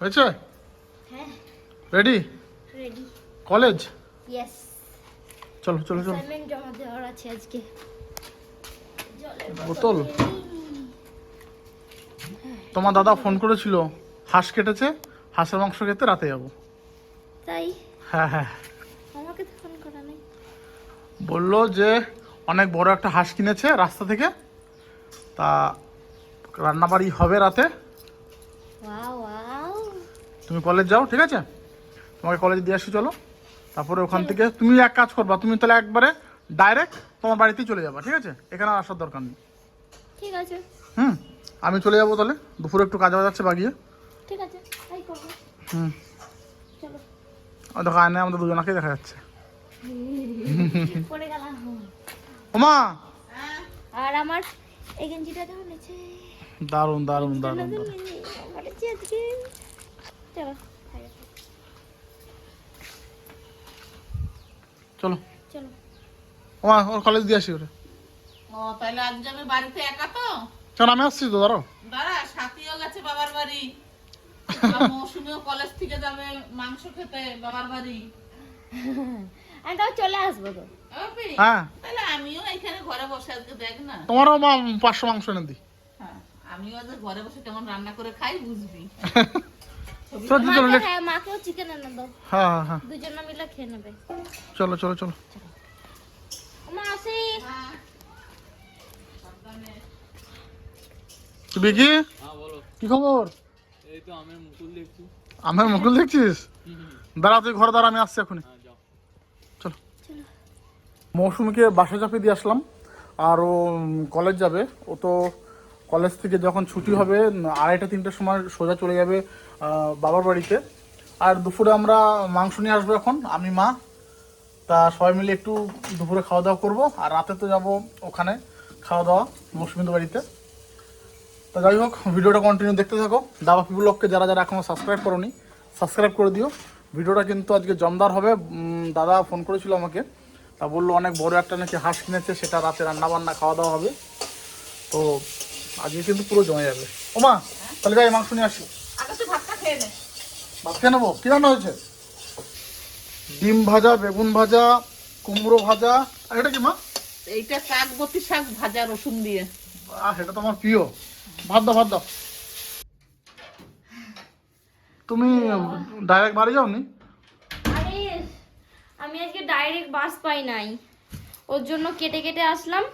হয়েছে? হ্যাঁ। Ready ready college চলো চলো চলো। বোতল? তোমার দাদা ফোন করেছিল হাঁস কেটেছে হাঁসের মাংস খেতে রাতে যাব। তাই? হ্যাঁ হ্যাঁ। আমাকে তো ফোন করা নেই। বলল যে অনেক বড় একটা হাঁস কিনেছে রাস্তা থেকে। তা রান্নাবাড়ি হবে রাতে। তুমি কলেজ যাও ঠিক আছে? তোমাকে কলেজ দিয়ে আসি চলো। তারপরে ওখান থেকে তুমি এক কাজ করবা তুমি তাহলে একবারে ডাইরেক্ট তোমার বাড়িতেই চলে যাবা ঠিক আছে? এখানে আর আসার দরকার নেই। ঠিক আছে। হুম? আমি চলে যাব তাহলে? দুপুরে একটু কাজ বাজ আছে বাগিয়ে? ঠিক আছে তাই করব। হুম। চলো। ওই দেখো আয়নায় আমাদের দুজনাকেই দেখা যাচ্ছে। পড়ে গেলাম। ওমা! আর আমার এই গেঞ্জিটা দারুণ দারুণ দারুণ নতুন দারুণ গেঞ্জি পরেছি আজকে চলো। চলো। ওমা ওর কলেজ দিয়ে আসি ওরে। ও তাহলে আজ যাবে বাড়িতে একা তো? চল আমি আসছি তো ধরো দাঁড়া সাথীও গেছে বাবার বাড়ি। মৌসুমিও কলেজ থেকে যাবে মাংস খেতে বাবার বাড়ি। আমি তাও চলে আসব তো। হ্যাঁ। তাহলে আমিও এখানে ঘরে বসে আজকে দেখ না। তোমারও মা পাঁচশো মাংস এনে দিই হ্যাঁ, আমিও আজ ঘরে বসে কেমন রান্না করে খাই বুঝবি। চলো চলো হ্যাঁ মাকেও চিকেন এনে দাও। হ্যাঁ হ্যাঁ হ্যাঁ। দুজনে মিলে খেয়ে নেবে। চলো চলো চলো। মা আসি। হ্যাঁ। কি খবর? এই তো আমের মুকুল দেখছি। আমার মুকুল দেখছিস? দাঁড়া তুই ঘরে দাঁড়া আমি আসছি এখনই। হ্যাঁ যাও। চলো। মৌসুমীকে বাসা চাপিয়ে দিয়ে আসলাম। আর ও কলেজ যাবে। ও তো কলেজ থেকে যখন ছুটি হবে আড়াইটা তিনটের সময় সোজা চলে যাবে বাবার বাড়িতে। আর দুপুরে আমরা মাংস নিয়ে আসব এখন, আমি, মা। তা সবাই মিলে একটু দুপুরে খাওয়া দাওয়া করব, আর রাতে তো যাব ওখানে খাওয়া দাওয়া মৌসুমীদের বাড়িতে। তা যাই হোক, ভিডিওটা কন্টিনিউ দেখতে থাকো। দাবা ব্লগকে যারা যারা এখনও সাবস্ক্রাইব করোনি সাবস্ক্রাইব করে দিও। ভিডিওটা কিন্তু আজকে জমদার হবে। দাদা ফোন করেছিল আমাকে। তা বলল, অনেক বড় একটা নাকি হাঁস কিনেছে, সেটা রাতে রান্না বান্না খাওয়া দাওয়া হবে। তো আজকে কিন্তু পুরো জমে যাবে। ওমা, তাহলে যাই, মাংস নিয়ে আসি। খেয়ে নে। ভাত খেয়ে নেব? কী রান্না হয়েছে? ডিম ভাজা বেগুন ভাজা কুমড়ো ভাজা আর এটা কি মা? এইটা শাক বতি শাক ভাজা রসুন দিয়ে। আহ এটা তো আমার প্রিয়। ভাত দাও ভাত দাও। তুমি ডাইরেক্ট বাড়ি যাওনি? আরে আমি আজকে ডাইরেক্ট বাস পাই নাই। ওর জন্য কেটে কেটে আসলাম।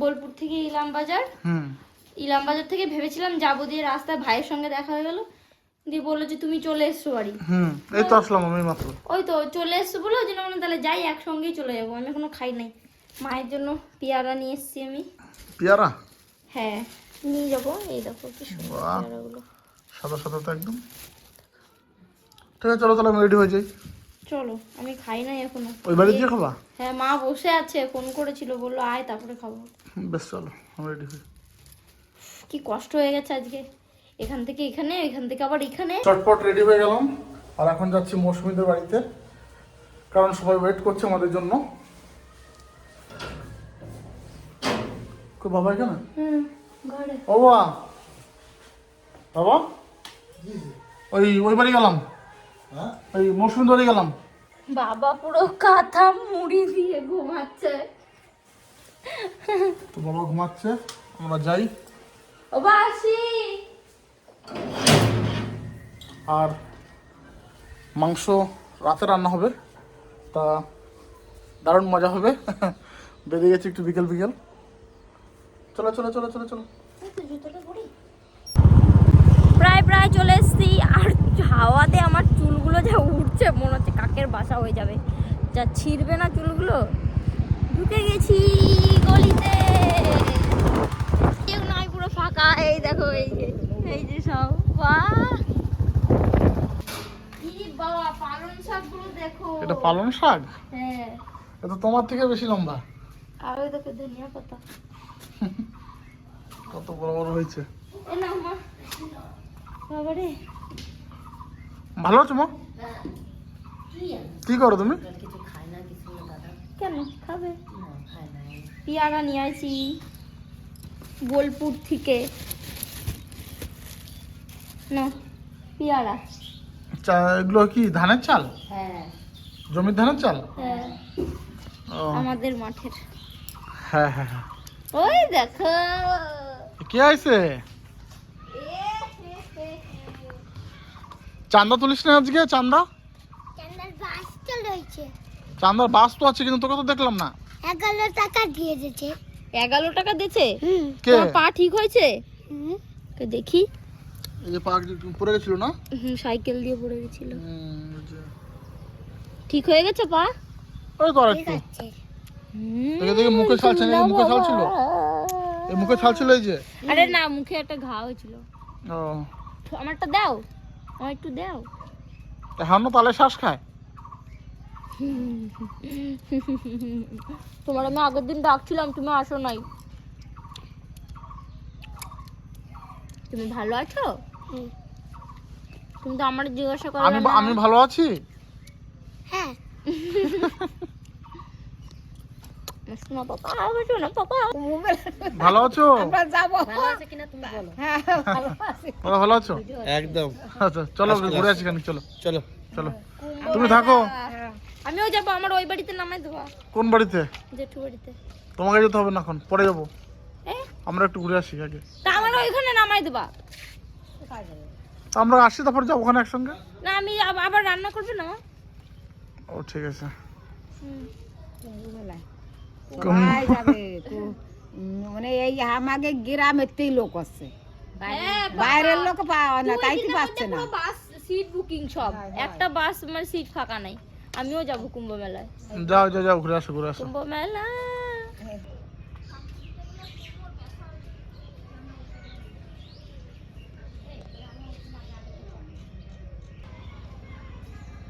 বোলপুর থেকে ইলাম বাজার হুম। ইলাম বাজার থেকে ভেবেছিলাম যাব দিয়ে রাস্তায় ভাইয়ের সঙ্গে দেখা হয়ে গেল। দিয়ে বলল যে তুমি চলে এসছো বাড়ি। হুম এই তো আসলাম আমি মাত্র। ওই তো চলে এসছো বলে ওই জন্য তাহলে যাই একসঙ্গেই চলে যাব। আমি এখনও খাই নাই। মায়ের জন্য পেয়ারা নিয়ে এসছি আমি। পেয়ারা? হ্যাঁ নিয়ে যাব। এই দেখো কি সুন্দর পেয়ারাগুলো। সাদা সাদা তো একদম। ঠিক আছে চলো তাহলে আমি রেডি হয়ে যাই। চলো আমি খাই নাই এখনও। ওই বাড়ি দিয়ে খাবা? হ্যাঁ মা বসে আছে ফোন করেছিল বলল আয় তারপরে খাব। বেশ চলো আমি রেডি হই কি কষ্ট হয়ে গেছে আজকে। এখান থেকে এখানে এখান থেকে আবার এখানে। চটপট রেডি হয়ে গেলাম। আর এখন যাচ্ছি মৌসুমীদের বাড়িতে কারণ সবাই ওয়েট করছে আমাদের জন্য। কই বাবা এখানে? হুম ঘরে। ও বাবা। বাবা? ওই ওই বাড়ি গেলাম। ওই মৌসুমীদের বাড়ি গেলাম। বাবা পুরো কাঁথা মুড়ি দিয়ে ঘুমাচ্ছে। তো বাবা ঘুমাচ্ছে আমরা যাই। ও বাসি। আর মাংস রাতে রান্না হবে। তা দারুণ মজা হবে। বেরিয়ে গেছি একটু বিকেল বিকেল। চলো চলো চলো চলো চলো। প্রায় প্রায় চলে এসেছি। আর হাওয়াতে আমার চুলগুলো যা উঠছে মনে হচ্ছে কাকের বাসা হয়ে যাবে। যা ছিঁড়বে না চুলগুলো? ঢুকে গেছি গলিতে। কেউ নাই, পুরো ফাঁকা। এই দেখো, এই যে। এই যে সব। বাবা পালং শাকগুলো দেখো। এটা পালং শাক? হ্যাঁ। এটা তোমার থেকে বেশি লম্বা। আর ওই দেখো ধনিয়া পাতা। কত বড় বড় হয়েছে। বাবারে ভালো আছো মা? কি করো তুমি? কেন? খাবে? পেয়ারা নিয়ে আসি বোলপুর থেকে। না পেয়ারা। চা- এগুলো কি ধানের চাল? হ্যাঁ। জমির ধানের চাল? হ্যাঁ। ও। আমাদের মাঠের। হ্যাঁ হ্যাঁ হ্যাঁ। ওই দেখো। কে আইছে? চান্দা তুলিস না আজকে চান্দা? চান্দার বাস তো আছে কিন্তু তোকে তো দেখলাম না। এগারো টাকা দিয়ে দিয়েছে। এগারো টাকা দিয়েছে? কে? পা ঠিক হয়েছে? দেখি। এই যে পাক পড়ে গেছিল না? হুম, সাইকেল দিয়ে পড়ে গেছিল। ঠিক হয়ে গেছে পা ওই তো আর ঠিক একটু দেখে দেখে মুখে ছাল ছিল এই মুখে ছাল ছিল এই মুখে ছাল ছিল এই যে? আরে না মুখে একটা ঘা হয়েছিল। ও। আমারটা দাও। আমার একটু দাও। এখনও তালে শ্বাস খায়। তোমার আমি আগের দিন ডাকছিলাম তুমি আসো নাই। তুমি ভালো আছো? হুম। তুমি তো আমার জিজ্ঞাসা করো আমি আমি ভালো আছি? হ্যাঁ। ভালো আছো? ভালো আছে কিনা তুমি বলো। তোমরা ভালো আছো। একদম। আচ্ছা চলো ঘুরে আসি চলো। চলো। চলো। তুমি থাকো। আমিও যাব আমার ওই বাড়িতে নামাই দেবো কোন বাড়িতে? জেঠু বাড়িতে। তোমাকে যেতে হবে না এখন পরে যাব। আমরা একটু ঘুরে আসি আগে। তা আমার ওইখানে নামাই দেবা আমরা আসি তারপর যাব ওখানে একসঙ্গে? না আমি আবার রান্না করবে না। ও ঠিক আছে। মানে এই আমাকে গ্রামেতেই লোক আছে। হ্যাঁ, বাইরের লোক পাওয়া না তাই কি পাচ্ছে না? বাস সিট বুকিং সব। একটা বাস মানে সিট ফাঁকা নাই। আমিও যাব কুম্ভ মেলায় যাও যাও যাও ঘুরে আসো ঘুরে আসো। কুম্ভ মেলা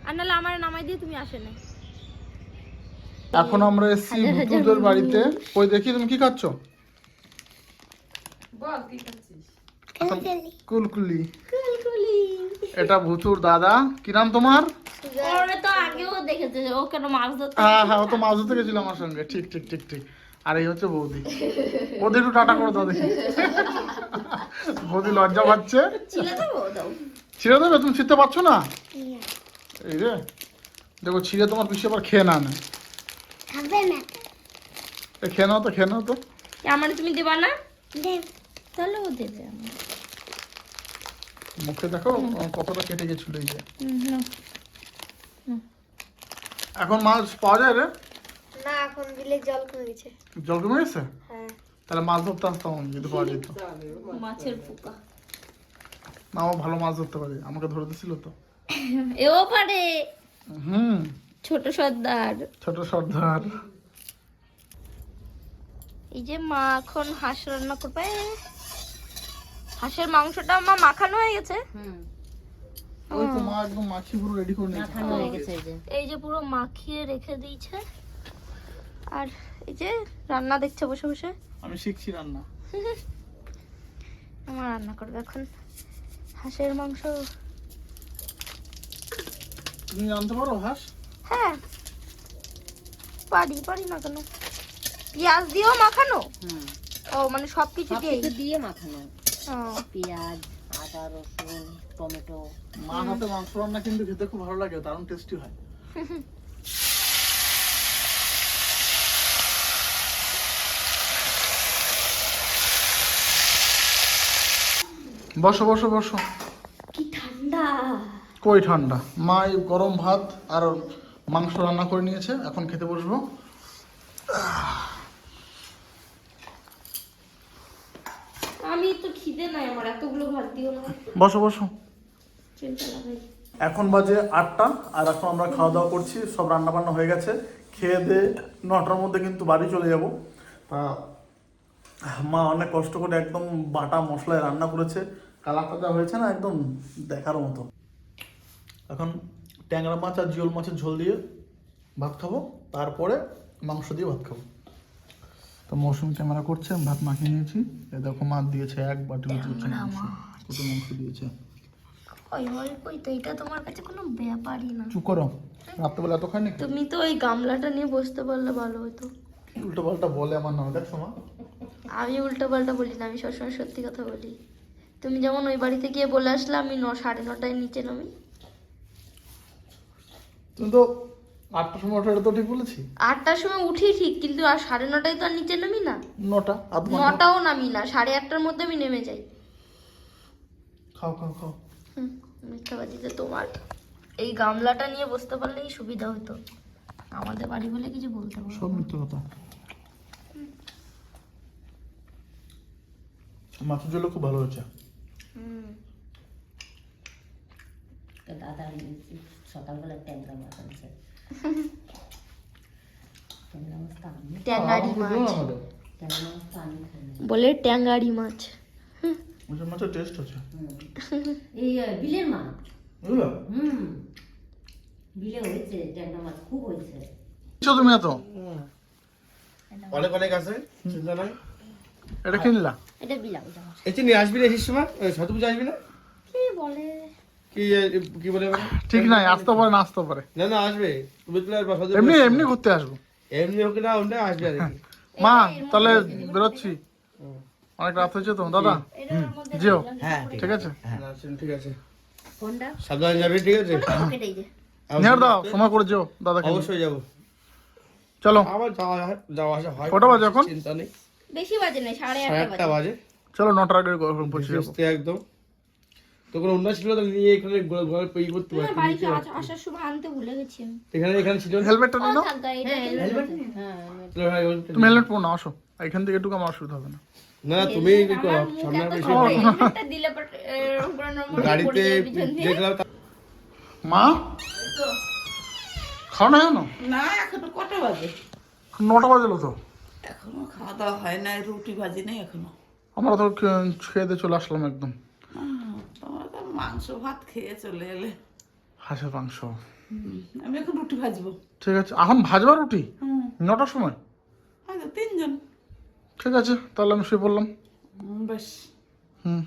আর নাহলে আমার নামাই দিয়ে তুমি আসে না এখন আমরা এসেছি ভুতুদের বাড়িতে। ওই দেখি তুমি কি খাচ্ছ? কুলকুলি। এটা ভুতুর দাদা। কি নাম তোমার? ওরা তো আগেও দেখেছে ও কেন মাছ ধরতে হ্যাঁ হ্যাঁ ও তো মাছ ধরতে গেছিল আমার সঙ্গে। ঠিক ঠিক ঠিক ঠিক। আর এই হচ্ছে বৌদি। বৌদি একটু টাটা করে দাও দেখি। বৌদি লজ্জা পাচ্ছে। ছিঁড়ে দেবে তুমি ছিঁড়তে পারছ না। এই রে দেখো ছিঁড়ে তোমার পিছিয়ে আবার খেয়ে না না খাবে না। এ, খেয়ে নাও তো খেয়ে নাও তো। আমার তুমি দেবা না? দেব। তাহলে ও দেবে আমার। মুখে দেখো কতটা কেটে গেছিল এই যে এখন মাছ পাওয়া যায় রে? না এখন বিলে জল কমে গেছে। জল কমে গেছে? হ্যাঁ। তাহলে মাছ ধরতে আসতাম আমি যদি পাওয়া যেত। মাছের পোকা। না আমার ভালো মাছ ধরতে পারে আমাকে ধরে দিছিল তো। এও পারে। হুম। ছোট সর্দার। ছোট সর্দার। এই যে মা এখন হাঁস রান্না করবে। হাঁসের মাংসটা মা মাখানো হয়ে গেছে। ওই তো মা একদম মাখি পুরো রেডি করে নিয়েছে। এই যে পুরো মাখিয়ে রেখে দিয়েছে। আর এই যে রান্না দেখছে বসে বসে। আমি শিখছি রান্না। আমার রান্না করবে এখন। হাঁসের মাংস তুমি জানতে পারো হাঁস? হ্যাঁ। পারি পারি না কেন? পেঁয়াজ দিয়েও মাখানো? ও মানে সব কিছু দিয়ে দিয়ে মাখানো। পেঁয়াজ আদা রসুন টমেটো। মা হাতে মাংস রান্না কিন্তু খেতে খুব ভালো লাগে দারুণ টেস্টি হয়। বসো বসো বসো। কি ঠান্ডা। কই ঠান্ডা? মা এই গরম ভাত আর মাংস রান্না করে নিয়েছে এখন খেতে বসবো। আমি তো খিদে নাই আমার এতগুলো ভাত দিও না। বসো বসো। এখন বাজে আটটা আর এখন আমরা খাওয়া দাওয়া করছি সব রান্না বান্না হয়ে গেছে। খেয়ে দিয়ে নটার মধ্যে কিন্তু বাড়ি চলে যাব। তা মা অনেক কষ্ট করে একদম বাটা মশলায় রান্না করেছে। যা হয়েছে না একদম দেখার মতো। এখন ট্যাংরা মাছ আর জিওল মাছের ঝোল দিয়ে ভাত খাব তারপরে মাংস দিয়ে ভাত খাব। তো মৌসুমি ক্যামেরা করছে আমি ভাত মাখিয়ে নিয়েছি। এ দেখো মাছ দিয়েছে এক বাটি উঁচু মাংস কত মাংস দিয়েছে। ওই অল্পই তো এটা তোমার কাছে কোনো ব্যাপারই না। চুপ করো। রাত্রেবেলা এত খাই তুমি তো ওই গামলাটা নিয়ে বসতে পারলে ভালো হতো। উল্টো পাল্টা বলে আমার নাম? দেখছ মা? আমি উল্টো পাল্টা বলি না আমি সবসময় সত্যি কথা বলি। তুমি যেমন ওই বাড়িতে গিয়ে বলে আসলে আমি ন সাড়ে নটায় নিচে নামি। তুমি তো আটটার সময় ওঠা তো ঠিক বলেছি। আটটার সময় উঠি ঠিক কিন্তু আর সাড়ে নটায় তো আর নিচে নামি না। নটা নটাও নামি না সাড়ে আটটার মধ্যে আমি নেমে যাই। খাও খাও খাও। হুম, মিথ্যাবাদিতে তোমার। এই গামলাটা নিয়ে বসতে পারলেই সুবিধা হতো। আমাদের বাড়ি বলে কিছু বলতে পারব সব মিথ্যে কথা। মাছের জন্য খুব ভালো হয়েছে। দাদা সকালবেলা ট্যাংরা মাছ আনছে মাছ। তো। বলে ট্যাঙ্গারি মাছ। মাছের মাছের টেস্ট আছে এই বিলের মাছ। বুঝলো হুম। বিলে হয়েছে ট্যাংরা মাছ খুব হয়েছে। তুমি এত? অনেক অনেক আছে চিন্তা নাই। এটা কিনলা? এটা যে নিয়ে আসবি না পুজো আসবি না? কি বলে? কি কি বলে ঠিক নাই আসতে পারে না আসতে পারে। না না আসবে। বুঝলি এমনি এমনি ঘুরতে আসব। এমনি হোক না ওটা আসবে আর মা তাহলে বেরোচ্ছি। অনেক রাত হয়েছে তো দাদা? জিও হ্যাঁ ঠিক আছে? ঠিক আছে। কোনটা সাবধানে যাবে ঠিক আছে? কেটেই যে। নিহার দাও সময় করে যেও দাদা অবশ্যই যাব। চলো। আবার যাওয়া যাওয়া আসা হয় কটা বাজে এখন? চিন্তা নেই। বেশি বাজে না সাড়ে আটটা বাজে। চলো নটার আগে পৌঁছে যাব। একদম। তো কোনো অন্য ছিল তো নিয়ে এখানে ঘরে- পেয়ে করতে বাড়িতে আসার সময় আনতে ভুলে গেছি এখানে এখানে ছিল হেলমেটটা নিয়ে নাও। ওই- তুমি হেলমেট পরো না আসো। এখান থেকে একটু আমার অসুবিধা হবে না। না না তুমি গাড়িতে। দেখলাম মা? খাও না কেন? না এখনও কটা বাজে? নটা বাজলো তো। এখনও খাওয়া দাওয়া হয় না রুটি ভাজি নেই এখনও। আমরা তো খেয়ে দিয়ে চলে আসলাম একদম। মাংস ভাত খেয়ে চলে এলে। হাঁসের মাংস। আমি এখন রুটি ভাজবো। ঠিক আছে এখন ভাজবা রুটি? নটার সময়? তিনজন। ঠিক আছে তাহলে আমি শুয়ে পড়লাম। বেশ। হুম।